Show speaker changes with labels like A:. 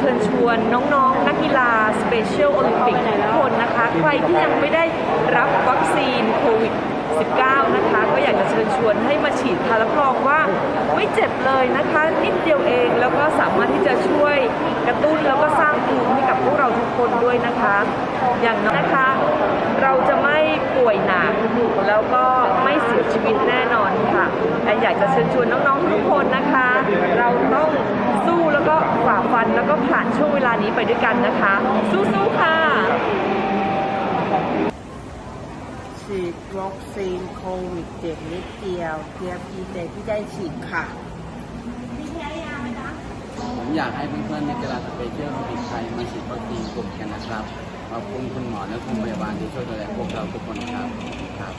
A: เชิญชวนน้องๆ นักกีฬาสเปเชียลโอลิมปิกทุกคนนะคะ ใครที่ยังไม่ได้รับวัคซีนโควิด 19 นะคะ ก็อยากจะเชิญชวนให้มาฉีดค่ะรับรองว่าไม่เจ็บเลยนะคะ นิดเดียวเองแล้วก็สามารถที่จะช่วยกระตุ้นแล้วก็สร้างภูมิให้กับพวกเราทุกคนด้วยนะคะ อย่างน้อยนะคะ เราจะไม่ป่วยหนักแล้วก็ไม่เสียชีวิตแน่นอนค่ะแต่อยากจะเชิญชวนน้องๆทุกคนนะคะ เราต้อง ก็ผ่านช่วงเวลานี้ไปด้วยกันนะคะ สู้ๆค่ะ
B: ฉีดวัคซีนโควิดเจ็บนิดเดียวเพียงพีเตที่ได้ฉีดค่ะ
C: ผมอยากให้เพื่อนๆในกีฬาสเปเชียลโอลิมปิกไทยมาฉีดวัคซีนกลุ่มกันนะครับขอบคุณคุณหมอและคุณพยาบาลที่ช่วยดูแลพวกเราทุกคนครับครับ